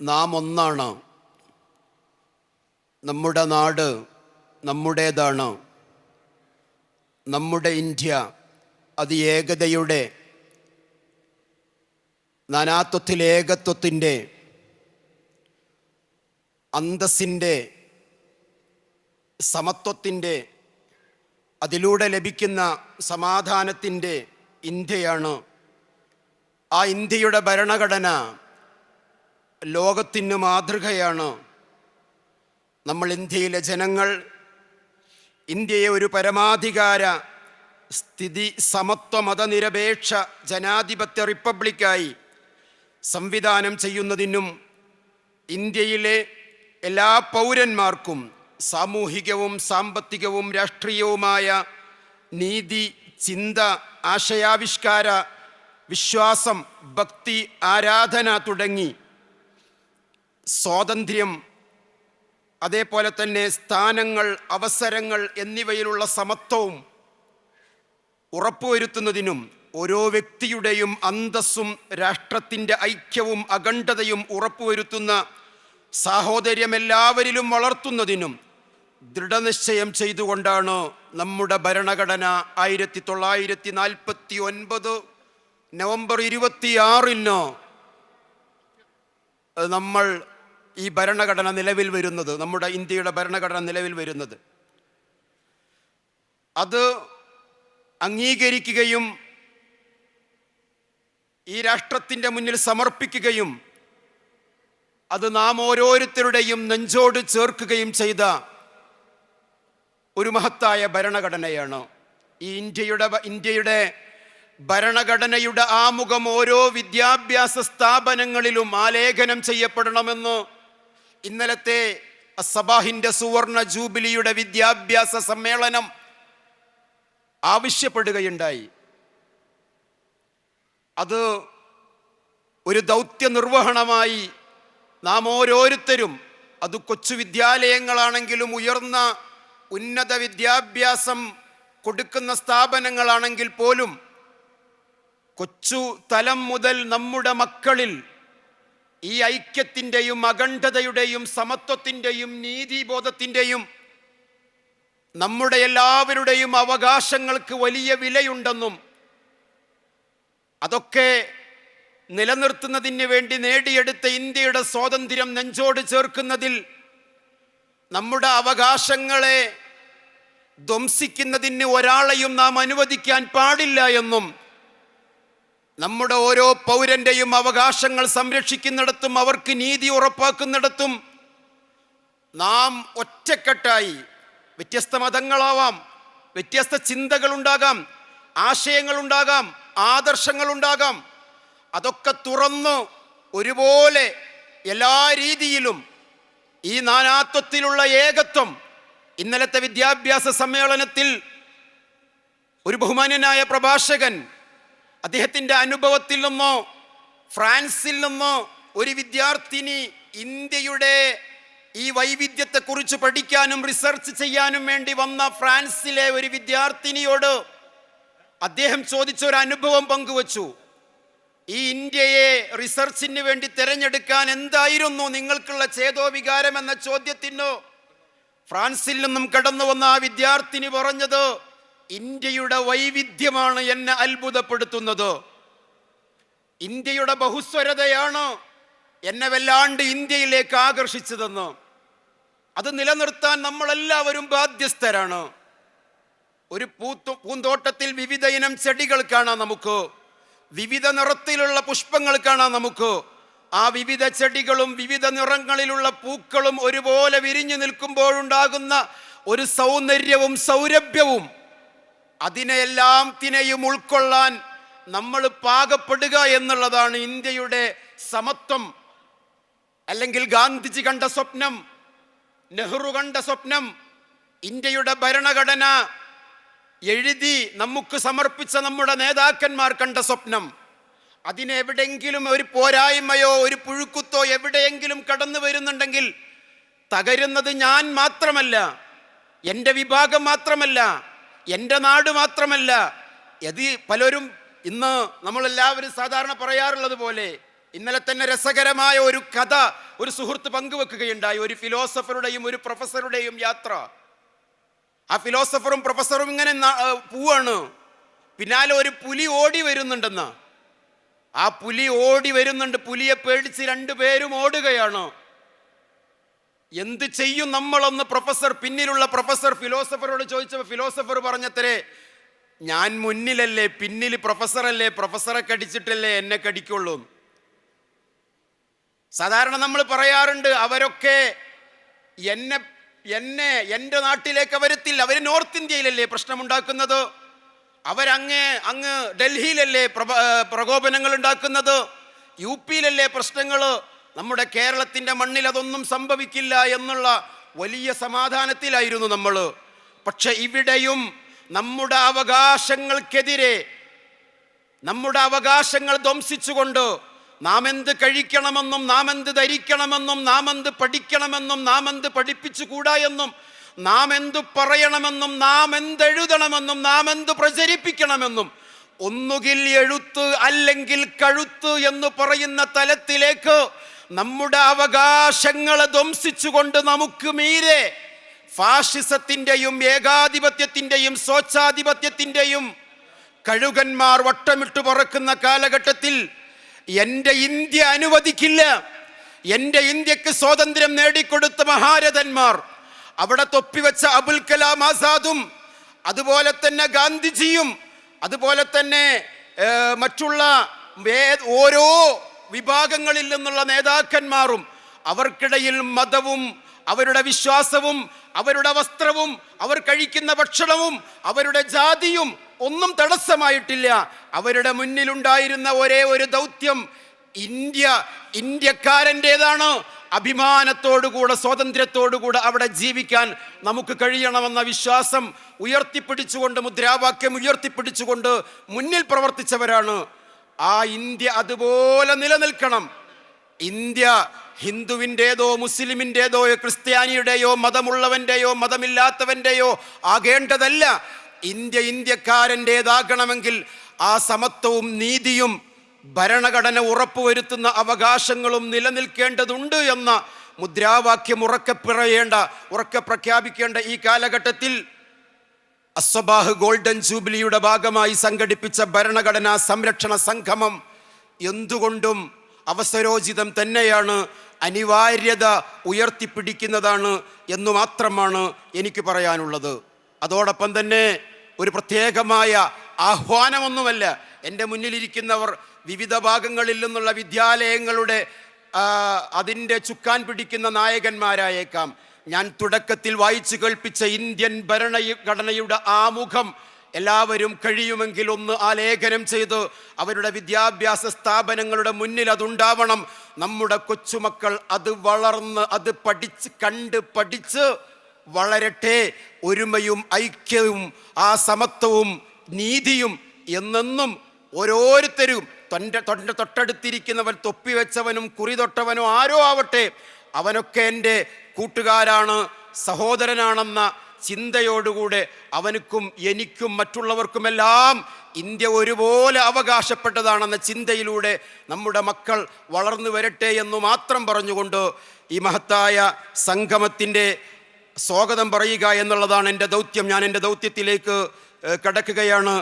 നാം ഒന്നാണ് നമ്മുടെ നാട് നമ്മുടേതാണ്. നമ്മുടെ ഇന്ത്യ അത് ഏകതയുടെ നാനാത്വത്തിൽ ഏകത്വത്തിന്റെ അന്തസ്സിന്റെ സമത്വത്തിന്റെ അതിലൂടെ ലഭിക്കുന്ന സമാധാനത്തിന്റെ ഇന്ത്യയാണ്. ആ ഇന്ത്യയുടെ ഭരണഘടന ലോകത്തിന് മാതൃകയാണ് നമ്മൾ ഇന്ത്യയിലെ ജനങ്ങൾ. ഇന്ത്യയെ ഒരു പരമാധികാര സ്ഥിതി സമത്വ മതനിരപേക്ഷ ജനാധിപത്യ റിപ്പബ്ലിക്കായി സംവിധാനം ചെയ്യുന്നതിനും ഇന്ത്യയിലെ എല്ലാ പൗരന്മാർക്കും സാമൂഹികവും സാമ്പത്തികവും രാഷ്ട്രീയവുമായ നീതി ചിന്ത ആശയാവിഷ്കാര വിശ്വാസം ഭക്തി ആരാധന തുടങ്ങി സ്വാതന്ത്ര്യം അതേപോലെ തന്നെ സ്ഥാനങ്ങൾ അവസരങ്ങൾ എന്നിവയിലുള്ള സമത്വവും ഉറപ്പുവരുത്തുന്നതിനും ഓരോ വ്യക്തിയുടെയും അന്തസ്സും രാഷ്ട്രത്തിന്റെ ഐക്യവും അഖണ്ഡതയും ഉറപ്പുവരുത്തുന്ന സാഹോദര്യം എല്ലാവരിലും വളർത്തുന്നതിനും ദൃഢനിശ്ചയം ചെയ്തുകൊണ്ടാണ് നമ്മുടെ ഭരണഘടന ആയിരത്തി തൊള്ളായിരത്തി നാൽപ്പത്തി ഒൻപത് നവംബർ ഇരുപത്തിയാറിന് നമ്മൾ ഈ ഭരണഘടന നിലവിൽ വരുന്നത് നമ്മുടെ ഇന്ത്യയുടെ ഭരണഘടന നിലവിൽ വരുന്നത്. അത് അംഗീകരിക്കുകയും ഈ രാഷ്ട്രത്തിന്റെ മുന്നിൽ സമർപ്പിക്കുകയും അത് നാം ഓരോരുത്തരുടെയും നെഞ്ചോട് ചേർക്കുകയും ചെയ്ത ഒരു മഹത്തായ ഭരണഘടനയാണ്. ഈ ഇന്ത്യയുടെ ഇന്ത്യയുടെ ഭരണഘടനയുടെ ആമുഖം ഓരോ വിദ്യാഭ്യാസ സ്ഥാപനങ്ങളിലും ആലേഖനം ചെയ്യപ്പെടണമെന്ന് ഇന്നലത്തെ സബാഹിന്റെ സുവർണ ജൂബിലിയുടെ വിദ്യാഭ്യാസ സമ്മേളനം ആവശ്യപ്പെടുകയുണ്ടായി. അത് ഒരു ദൗത്യ നിർവഹണമായി നാം ഓരോരുത്തരും അത് കൊച്ചു വിദ്യാലയങ്ങളാണെങ്കിലും ഉയർന്ന ഉന്നത വിദ്യാഭ്യാസം കൊടുക്കുന്ന സ്ഥാപനങ്ങളാണെങ്കിൽ പോലും കൊച്ചു തലം മുതൽ നമ്മുടെ മക്കളിൽ ഈ ഐക്യത്തിന്റെയും അഖണ്ഡതയുടെയും സമത്വത്തിന്റെയും നീതിബോധത്തിന്റെയും നമ്മുടെ എല്ലാവരുടെയും അവകാശങ്ങൾക്ക് വലിയ വിലയുണ്ടെന്നും അതൊക്കെ നിലനിർത്തുന്നതിന് വേണ്ടി നേടിയെടുത്ത ഇന്ത്യയുടെ സ്വാതന്ത്ര്യം നെഞ്ചോട് ചേർക്കുന്നതിൽ നമ്മുടെ അവകാശങ്ങളെ ധ്വംസിക്കുന്നതിന് ഒരാളെയും നാം അനുവദിക്കാൻ പാടില്ല എന്നും നമ്മുടെ ഓരോ പൗരന്റെയും അവകാശങ്ങൾ സംരക്ഷിക്കുന്നിടത്തും അവർക്ക് നീതി ഉറപ്പാക്കുന്നിടത്തും നാം ഒറ്റക്കെട്ടായി വ്യത്യസ്ത മതങ്ങളാവാം വ്യത്യസ്ത ചിന്തകളുണ്ടാകാം ആശയങ്ങളുണ്ടാകാം ആദർശങ്ങളുണ്ടാകാം. അതൊക്കെ തുറന്നു ഒരുപോലെ എല്ലാ രീതിയിലും ഈ നാനാത്വത്തിലുള്ള ഏകത്വം ഇന്നലത്തെ വിദ്യാഭ്യാസ സമ്മേളനത്തിൽ ഒരു ബഹുമാന്യനായ പ്രഭാഷകൻ അദ്ദേഹത്തിന്റെ അനുഭവത്തിൽ നിന്നോ ഫ്രാൻസിൽ നിന്നോ ഒരു വിദ്യാർത്ഥിനി ഇന്ത്യയുടെ ഈ വൈവിധ്യത്തെക്കുറിച്ച് പഠിക്കാനും റിസർച്ച് ചെയ്യാനും വേണ്ടി വന്ന ഫ്രാൻസിലെ ഒരു വിദ്യാർത്ഥിനിയോട് അദ്ദേഹം ചോദിച്ച ഒരു അനുഭവം പങ്കുവച്ചു. ഈ ഇന്ത്യയെ റിസർച്ചിന് വേണ്ടി തിരഞ്ഞെടുക്കാൻ എന്തായിരുന്നു നിങ്ങൾക്കുള്ള ചേതോവികാരം എന്ന ചോദ്യത്തിനോ ഫ്രാൻസിൽ നിന്നും കടന്നു വന്ന ആ വിദ്യാർത്ഥിനി പറഞ്ഞത് ഇന്ത്യയുടെ വൈവിധ്യമാണ് എന്നെ അത്ഭുതപ്പെടുത്തുന്നത്. ഇന്ത്യയുടെ ബഹുസ്വരതയാണ് എന്നെ വല്ലാണ്ട് ഇന്ത്യയിലേക്ക് ആകർഷിച്ചതെന്ന്. അത് നിലനിർത്താൻ നമ്മളെല്ലാവരും ബാധ്യസ്ഥരാണ്. ഒരു പൂത്തു പൂന്തോട്ടത്തിൽ വിവിധ ഇനം ചെടികൾ കാണാം നമുക്ക്. വിവിധ നിറത്തിലുള്ള പുഷ്പങ്ങൾ കാണാം നമുക്ക്. ആ വിവിധ ചെടികളും വിവിധ നിറങ്ങളിലുള്ള പൂക്കളും ഒരുപോലെ വിരിഞ്ഞു നിൽക്കുമ്പോഴുണ്ടാകുന്ന ഒരു സൗന്ദര്യവും സൗരഭ്യവും അതിനെല്ലാം തിനെയും ഉൾക്കൊള്ളാൻ നമ്മൾ പാകപ്പെടുക എന്നുള്ളതാണ് ഇന്ത്യയുടെ സമത്വം. അല്ലെങ്കിൽ ഗാന്ധിജി കണ്ട സ്വപ്നം നെഹ്റു കണ്ട സ്വപ്നം ഇന്ത്യയുടെ ഭരണഘടന എഴുതി നമുക്ക് സമർപ്പിച്ച നമ്മുടെ നേതാക്കന്മാർ കണ്ട സ്വപ്നം. അതിനെവിടെങ്കിലും ഒരു പോരായ്മയോ ഒരു പുഴുക്കുത്തോ എവിടെയെങ്കിലും കടന്നു വരുന്നുണ്ടെങ്കിൽ തകരുന്നത് ഞാൻ മാത്രമല്ല എന്റെ വിഭാഗം മാത്രമല്ല എന്റെ നാട് മാത്രമല്ല ഇത് പലരും ഇന്ന് നമ്മളെല്ലാവരും സാധാരണ പറയാറുള്ളത് പോലെ ഇന്നലെ തന്നെ രസകരമായ ഒരു കഥ ഒരു സുഹൃത്ത് പങ്കുവെക്കുകയുണ്ടായി. ഒരു ഫിലോസഫറുടെയും ഒരു പ്രൊഫസറുടെയും യാത്ര. ആ ഫിലോസഫറും പ്രൊഫസറും ഇങ്ങനെ പോവാണ്. പിന്നാലെ ഒരു പുലി ഓടി വരുന്നുണ്ടെന്ന്. ആ പുലി ഓടി വരുന്നുണ്ട്. പുലിയെ പേടിച്ച് രണ്ടുപേരും ഓടുകയാണ്. എന്ത് ചെയ്യും നമ്മളൊന്ന് പ്രൊഫസർ പിന്നിലുള്ള പ്രൊഫസർ ഫിലോസഫറോട് ചോദിച്ചപ്പോൾ ഫിലോസഫർ പറഞ്ഞത്രേ ഞാൻ മുന്നിലല്ലേ പിന്നിൽ പ്രൊഫസറല്ലേ പ്രൊഫസറെ കടിച്ചിട്ടല്ലേ എന്നെ കടിക്കുള്ളൂ. സാധാരണ നമ്മൾ പറയാറുണ്ട് അവരൊക്കെ എന്നെ എന്നെ എന്റെ നാട്ടിലേക്ക് അവരെത്തില്ല അവർ നോർത്ത് ഇന്ത്യയിലല്ലേ പ്രശ്നമുണ്ടാക്കുന്നത്? അവരങ്ങ് അങ്ങ് ഡൽഹിയിലല്ലേ പ്രകോപനങ്ങൾ ഉണ്ടാക്കുന്നത്? യു പിയിലല്ലേ പ്രശ്നങ്ങൾ നമ്മുടെ കേരളത്തിന്റെ മണ്ണിൽ അതൊന്നും സംഭവിക്കില്ല എന്നുള്ള വലിയ സമാധാനത്തിലായിരുന്നു നമ്മൾ. പക്ഷെ ഇവിടെയും നമ്മുടെ അവകാശങ്ങൾക്കെതിരെ നമ്മുടെ അവകാശങ്ങൾ ധ്വംസിച്ചുകൊണ്ട് നാം എന്ത് കഴിക്കണമെന്നും നാം എന്ത് ധരിക്കണമെന്നും നാം എന്ത് പഠിക്കണമെന്നും നാം എന്ത് പഠിപ്പിച്ചുകൂടാ എന്നും നാം എന്ത് പറയണമെന്നും നാം എന്തെഴുതണമെന്നും നാം എന്ത് പ്രചരിപ്പിക്കണമെന്നും ഒന്നുകിൽ എഴുത്ത് അല്ലെങ്കിൽ കഴുത്ത് എന്ന് പറയുന്ന തലത്തിലേക്ക് നമ്മുടെ അവകാശങ്ങളെ ധ്വംസിച്ചുകൊണ്ട് നമുക്ക് മീരെ ഫാഷിസത്തിന്റെയും ഏകാധിപത്യത്തിന്റെയും സ്വച്ഛാധിപത്യത്തിന്റെയും കഴുകന്മാർ വട്ടമിട്ട് പറക്കുന്ന കാലഘട്ടത്തിൽ എന്റെ ഇന്ത്യ അനുവദിക്കില്ല. എന്റെ ഇന്ത്യയ്ക്ക് സ്വാതന്ത്ര്യം നേടിക്കൊടുത്ത മഹാരഥന്മാർ അവിടെ തൊപ്പിവെച്ച അബുൽ കലാം ആസാദും അതുപോലെ തന്നെ ഗാന്ധിജിയും അതുപോലെ തന്നെ മറ്റുള്ള ഓരോ വിഭാഗങ്ങളിൽ നിന്നുള്ള നേതാക്കന്മാരും അവർക്കിടയിൽ മതവും അവരുടെ വിശ്വാസവും അവരുടെ വസ്ത്രവും അവർ കഴിക്കുന്ന ഭക്ഷണവും അവരുടെ ജാതിയും ഒന്നും തടസ്സമായിട്ടില്ല. അവരുടെ മുന്നിലുണ്ടായിരുന്ന ഒരേ ഒരു ദൗത്യം ഇന്ത്യ ഇന്ത്യക്കാരന്റെതാണ്. അഭിമാനത്തോടുകൂടെ സ്വാതന്ത്ര്യത്തോടുകൂടെ അവിടെ ജീവിക്കാൻ നമുക്ക് കഴിയണമെന്ന വിശ്വാസം ഉയർത്തിപ്പിടിച്ചുകൊണ്ട് മുദ്രാവാക്യം ഉയർത്തിപ്പിടിച്ചുകൊണ്ട് മുന്നിൽ പ്രവർത്തിച്ചവരാണ് ആ ഇന്ത്യ അതുപോലെ നിലനിൽക്കണം. ഇന്ത്യ ഹിന്ദുവിന്റേതോ മുസ്ലിമിന്റേതോ ക്രിസ്ത്യാനിയുടെയോ മതമുള്ളവന്റെയോ മതമില്ലാത്തവന്റെയോ ആകേണ്ടതല്ല. ഇന്ത്യ ഇന്ത്യക്കാരന്റേതാകണമെങ്കിൽ ആ സമത്വവും നീതിയും ഭരണഘടന ഉറപ്പുവരുത്തുന്ന അവകാശങ്ങളും നിലനിൽക്കേണ്ടതുണ്ട് എന്ന മുദ്രാവാക്യം ഉറക്കെ പിറയേണ്ട ഉറക്കെ പ്രഖ്യാപിക്കേണ്ട ഈ കാലഘട്ടത്തിൽ അസ്വബാഹ് ഗോൾഡൻ ജൂബിലിയുടെ ഭാഗമായി സംഘടിപ്പിച്ച ഭരണഘടനാ സംരക്ഷണ സംഗമം എന്തുകൊണ്ടും അവസരോചിതം തന്നെയാണ് അനിവാര്യത ഉയർത്തിപ്പിടിക്കുന്നതാണ് എന്നു മാത്രമാണ് എനിക്ക് പറയാനുള്ളത്. അതോടൊപ്പം തന്നെ ഒരു പ്രത്യേകമായ ആഹ്വാനമൊന്നുമല്ല എന്റെ മുന്നിലിരിക്കുന്നവർ വിവിധ ഭാഗങ്ങളിൽ നിന്നുള്ള വിദ്യാലയങ്ങളുടെ അതിന്റെ ചുക്കാൻ പിടിക്കുന്ന നായകന്മാരായേക്കാം. ഞാൻ തുടക്കത്തിൽ വായിച്ചു കേൾപ്പിച്ച ഇന്ത്യൻ ഭരണഘടനയുടെ ആമുഖം എല്ലാവരും കഴിയുമെങ്കിൽ ഒന്ന് ആലേഖനം ചെയ്ത്. അവരുടെ വിദ്യാഭ്യാസ സ്ഥാപനങ്ങളുടെ മുന്നിൽ അതുണ്ടാവണം. നമ്മുടെ കൊച്ചുമക്കൾ അത് വളർന്ന് അത് പഠിച്ച് കണ്ട് പഠിച്ച് വളരട്ടെ ഒരുമയും ഐക്യവും ആ സമത്വവും നീതിയും എന്നെന്നും ഓരോരുത്തരും തൊണ്ട തൊണ്ട തൊട്ടടുത്തിരിക്കുന്നവൻ തൊപ്പി വെച്ചവനും കുറി തൊട്ടവനും ആരോ ആവട്ടെ അവനൊക്കെ എന്റെ കൂട്ടുകാരാണ് സഹോദരനാണെന്ന ചിന്തയോടുകൂടെ അവനുക്കും എനിക്കും മറ്റുള്ളവർക്കുമെല്ലാം ഇന്ത്യ ഒരുപോലെ അവകാശപ്പെട്ടതാണെന്ന ചിന്തയിലൂടെ നമ്മുടെ മക്കൾ വളർന്നു വരട്ടെ എന്ന് മാത്രം പറഞ്ഞുകൊണ്ട് ഈ മഹത്തായ സംഗമത്തിന്റെ സ്വാഗതം പറയുക എന്നുള്ളതാണ് എന്റെ ദൗത്യം. ഞാൻ എന്റെ ദൗത്യത്തിലേക്ക് കടക്കുകയാണ്.